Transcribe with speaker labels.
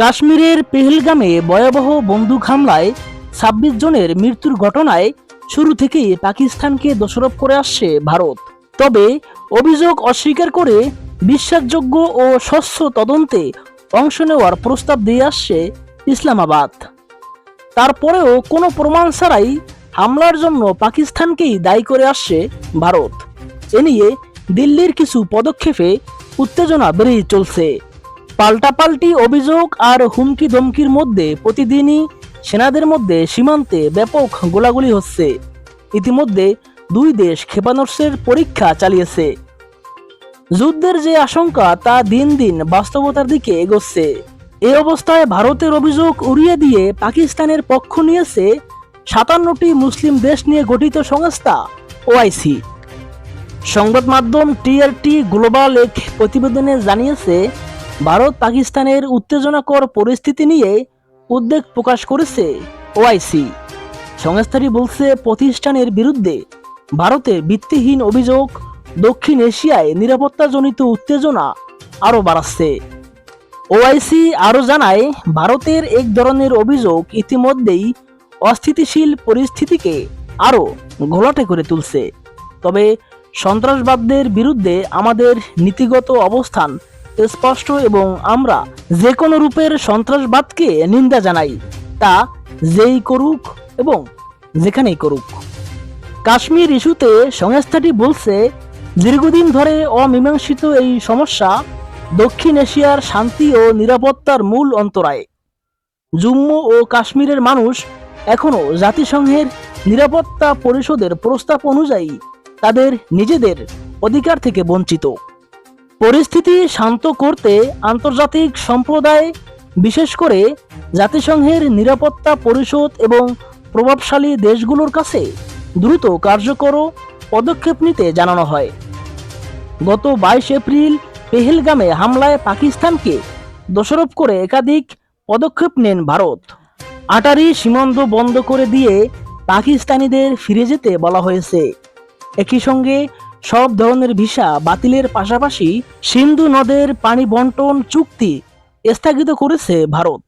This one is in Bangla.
Speaker 1: কাশ্মীরের পেহেলগামে ভয়াবহ বন্দুক হামলায় ছাব্বিশ জনের মৃত্যুর ঘটনায় শুরু থেকেই পাকিস্তানকে দোষারোপ করে আসছে ভারত। তবে অভিযোগ অস্বীকার করে বিশ্বাসযোগ্য ও স্বচ্ছ তদন্তে অংশ নেওয়ার প্রস্তাব দিয়ে আসছে ইসলামাবাদ। তারপরেও কোনো প্রমাণ ছাড়াই হামলার জন্য পাকিস্তানকেই দায়ী করে আসছে ভারত। এ নিয়ে দিল্লির কিছু পদক্ষেপে উত্তেজনা বেড়েই চলছে। পাল্টাপাল্টি অভিযোগ আর হুমকি ধমকির মধ্যে প্রতিদিনই সেনাদের মধ্যে সীমান্তে ব্যাপক গোলাগুলি হচ্ছে। ইতিমধ্যে দুই দেশ ক্ষেপণাস্ত্রের পরীক্ষা চালিয়েছে। যুদ্ধের যে আশঙ্কা তা দিন দিন বাস্তবতার দিকে এগোচ্ছে। এ অবস্থায় ভারতের অভিযোগ উড়িয়ে দিয়ে পাকিস্তানের পক্ষ নিয়েছে সাতান্নটি মুসলিম দেশ নিয়ে গঠিত সংস্থা ওআইসি। সংবাদ মাধ্যম টিআরটি গ্লোবাল এক প্রতিবেদনে জানিয়েছে ভারত পাকিস্তানের উত্তেজনাকর পরিস্থিতি নিয়ে উদ্বেগ প্রকাশ করেছে ওআইসি। সংস্থাটি বলছে, প্রতিষ্ঠানের বিরুদ্ধে ভারতে ভিত্তিহীন অভিযোগ, দক্ষিণ এশিয়ায় নিরাপত্তাজনিত উত্তেজনা আরও বাড়াচ্ছে। ওআইসি আরও জানায়, ভারতের এক ধরনের অভিযোগ ইতিমধ্যেই অস্থিতিশীল পরিস্থিতিকে আরও ঘোলাটে করে তুলছে। তবে সন্ত্রাসবাদদের বিরুদ্ধে আমাদের নীতিগত অবস্থান স্পষ্ট এবং আমরা যে কোনো রূপের সন্ত্রাসবাদকে নিন্দা জানাই, তা যেই করুক এবং যেখানেই করুক। কাশ্মীর ইস্যুতে সংস্থাটি বলছে, দীর্ঘদিন ধরে অমীমাংসিত এই সমস্যা দক্ষিণ এশিয়ার শান্তি ও নিরাপত্তার মূল অন্তরায়। জম্মু ও কাশ্মীরের মানুষ এখনও জাতিসংঘের নিরাপত্তা পরিষদের প্রস্তাব অনুযায়ী তাদের নিজেদের অধিকার থেকে বঞ্চিত। পরিস্থিতি শান্ত করতে আন্তর্জাতিক সম্প্রদায়, বিশেষ করে জাতিসংঘের নিরাপত্তা পরিষদ এবং প্রভাবশালী দেশগুলোর কাছে দ্রুত কার্যকর পদক্ষেপ নিতে জানানো হয়। গত বাইশ এপ্রিল পেহেলগামে হামলায় পাকিস্তানকে দোষারোপ করে একাধিক পদক্ষেপ নেন ভারত। আটারি সীমান্ত বন্ধ করে দিয়ে পাকিস্তানিদের ফিরে যেতে বলা হয়েছে। একই সঙ্গে সব ধরনের ভিসা বাতিলের পাশাপাশি সিন্ধু নদের পানি বন্টন চুক্তি স্থগিত করেছে ভারত।